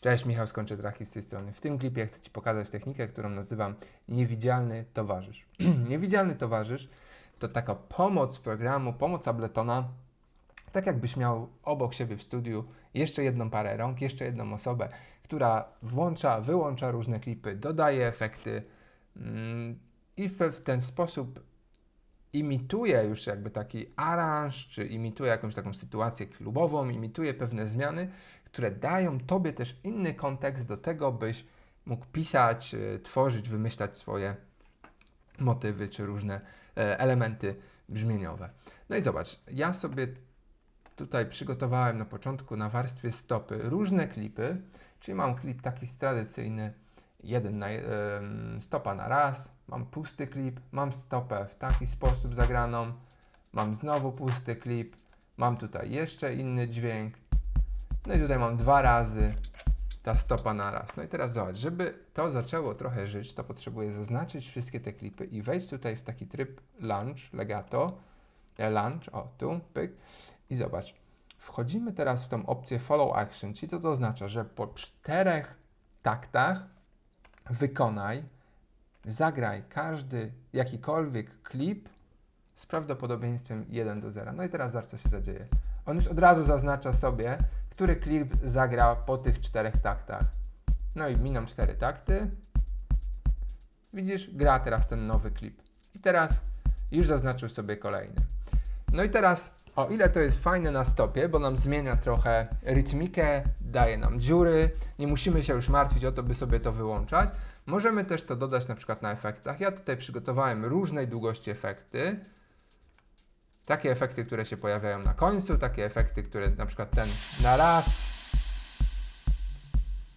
Cześć, Michał Skończy Draki z tej strony. W tym klipie chcę Ci pokazać technikę, którą nazywam niewidzialny towarzysz. niewidzialny towarzysz to taka pomoc programu, pomoc Abletona, tak jakbyś miał obok siebie w studiu jeszcze jedną parę rąk, jeszcze jedną osobę, która włącza, wyłącza różne klipy, dodaje efekty mm, i w ten sposób imituje już jakby taki aranż, czy imituje jakąś taką sytuację klubową, imituje pewne zmiany, które dają Tobie też inny kontekst do tego, byś mógł pisać, y, tworzyć, wymyślać swoje motywy, czy różne e, elementy brzmieniowe. No i zobacz, ja sobie tutaj przygotowałem na początku na warstwie stopy różne klipy, czyli mam klip taki tradycyjny, jeden na, stopa na raz, mam pusty klip, mam stopę w taki sposób zagraną, mam znowu pusty klip, mam tutaj jeszcze inny dźwięk, no i tutaj mam dwa razy ta stopa na raz. No i teraz zobacz, żeby to zaczęło trochę żyć, to potrzebuję zaznaczyć wszystkie te klipy i wejść tutaj w taki tryb launch, legato, e, launch, o tu, pyk i zobacz. Wchodzimy teraz w tą opcję follow action, czyli to, to oznacza, że po czterech taktach wykonaj, zagraj każdy jakikolwiek klip z prawdopodobieństwem 1 do 0. No i teraz zobacz, co się zadzieje. On już od razu zaznacza sobie, który klip zagra po tych czterech taktach. No i miną cztery takty. Widzisz, gra teraz ten nowy klip. I teraz już zaznaczył sobie kolejny. No i teraz, o ile to jest fajne na stopie, bo nam zmienia trochę rytmikę, daje nam dziury, nie musimy się już martwić o to, by sobie to wyłączać. Możemy też to dodać na przykład na efektach. Ja tutaj przygotowałem różnej długości efekty. Takie efekty, które się pojawiają na końcu, takie efekty, które na przykład ten na raz.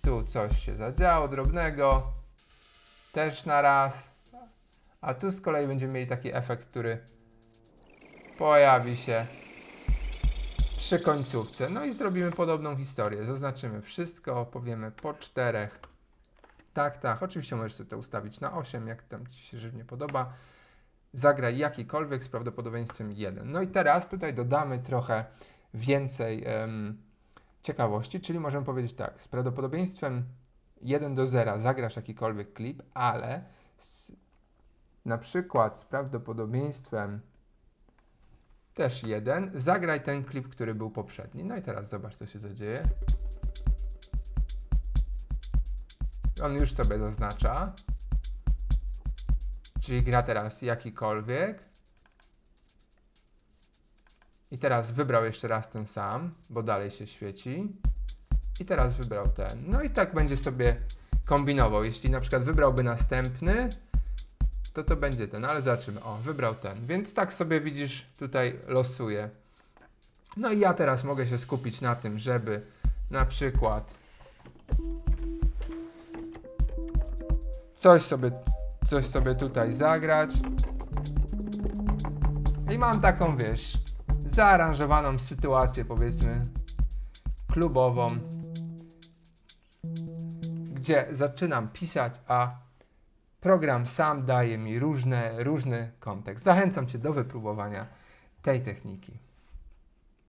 Tu coś się zadziało drobnego. Też na raz. A tu z kolei będziemy mieli taki efekt, który pojawi się przy końcówce. No i zrobimy podobną historię. Zaznaczymy wszystko, powiemy po czterech taktach. Oczywiście możesz sobie to ustawić na 8, jak tam Ci się żywnie podoba. Zagraj jakikolwiek z prawdopodobieństwem 1. No i teraz tutaj dodamy trochę więcej em, ciekawości, czyli możemy powiedzieć tak, z prawdopodobieństwem 1 do 0 zagrasz jakikolwiek klip, ale z, na przykład z prawdopodobieństwem też 1 zagraj ten klip, który był poprzedni. No i teraz zobacz, co się zadzieje. On już sobie zaznacza. Czyli gra teraz jakikolwiek. I teraz wybrał jeszcze raz ten sam, bo dalej się świeci. I teraz wybrał ten. No i tak będzie sobie kombinował. Jeśli na przykład wybrałby następny, to to będzie ten, ale zobaczymy. O, wybrał ten. Więc tak sobie widzisz, tutaj losuje. No i ja teraz mogę się skupić na tym, żeby na przykład coś sobie, coś sobie tutaj zagrać. I mam taką, wiesz, zaaranżowaną sytuację, powiedzmy, klubową, gdzie zaczynam pisać, a program sam daje mi różne, różny kontekst. Zachęcam Cię do wypróbowania tej techniki.